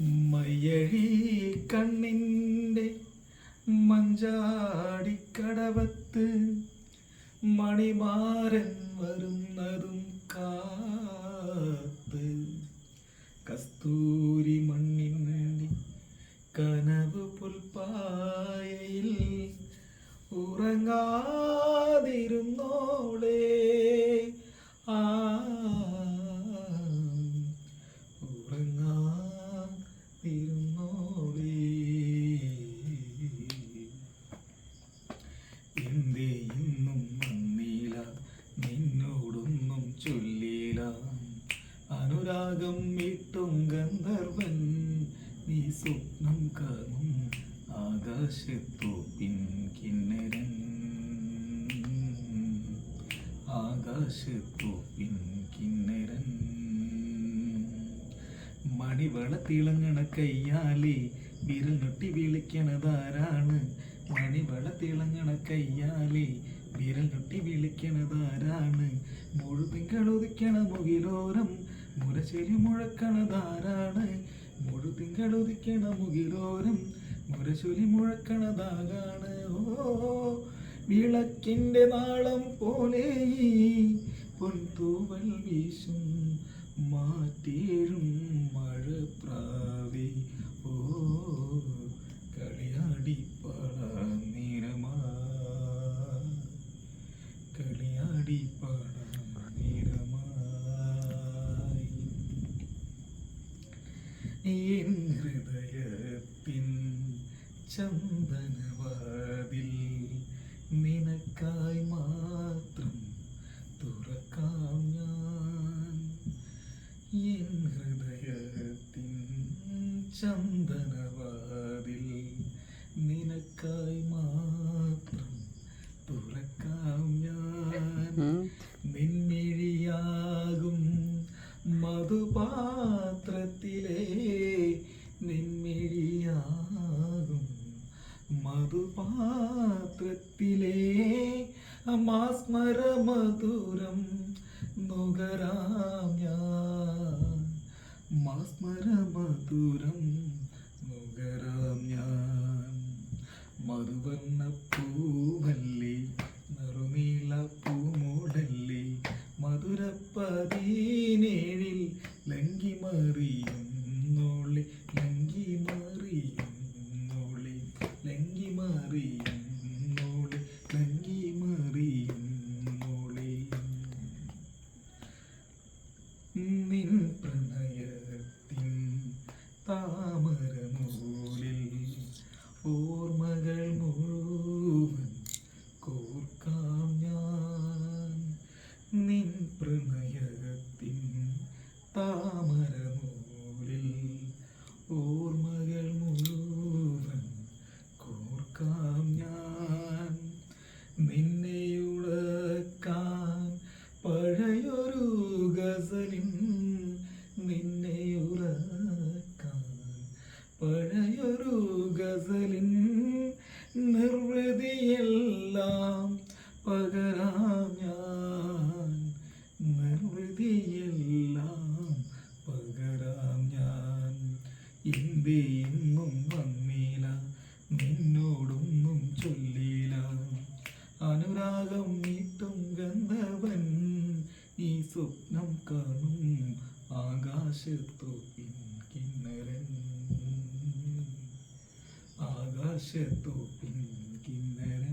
മയ്യഴി കണ്ണിന്റെ മഞ്ചാടിക്കടവത്ത് മണിമാരൻ വരുന്നതും കാത്ത്. കസ്തൂരി മണ്ണിന്റെ കനവ് പുൽപ്പായയിൽ ഗന്ധർവൻ നീ സ്വപ്നം കാണും ആകാശത്തു പിൻകിന്നരൻ ആകാശത്തു പിൻകിന്നരൻ മണിവള തിളങ്ങണ കയ്യാലി വിരൽ ഞൊട്ടി വിളിക്കണതാരാണ്? മണിവള തിളങ്ങണ കയ്യാലി വിരൽ ഞൊട്ടി വിളിക്കണതാരാണ്? മുഴുതിങ്കൾ ഉദിക്കണ മുകിലോരം മുരശലി മുഴക്കണതാരാണ് മുഴു ഉദിക്കണ മുകിലോരം. മുരശൊലി മുഴക്കണതാകാണ് ഓ വിളക്കിന്റെ നാളം പോലെ പൊൻതൂവൽ വീശും മാറ്റേഴും മഴ പ്രാവി ഓ കളിയാടി എൻ ഹൃദയത്തിൻ ചന്ദനവാതിൽ നിനക്കായി മാത്രം തുറക്കാം ഞാൻ. എൻ ഹൃദയത്തിൻ ചന്ദനവാതിൽ നിനക്കായി മാത്രം തുറക്കാം ഞാൻ. നിൻമിഴിയാകും മധുപാത്രത്തിലെ മധുപാത്രത്തിലെ മാസ്മരമധുരം നുകരാം ഞാൻ. മാസ്മര മധുരം നുകരാം ഞാൻ. മറുവർണ പൂവല്ലേ നറുനീള പൂമൂടല്ലേ മധുര പതിനേഴിൽ പഴയൊരു ഗസലിൻ നിർവൃതിയെല്ലാം പകരാം ഞാൻ. നിർവൃതിയെല്ലാം പകരാം ഞാൻ. ഇന്ത്യയെന്നും വന്നില്ല വന്നീല നിന്നോടൊന്നും ചൊല്ലില്ല. അനുരാഗം നീട്ടും ഗന്ധവൻ ഈ സ്വപ്നം കാണും ആകാശത്തു. ആകാശത്തു പിൻകിന്നരൻ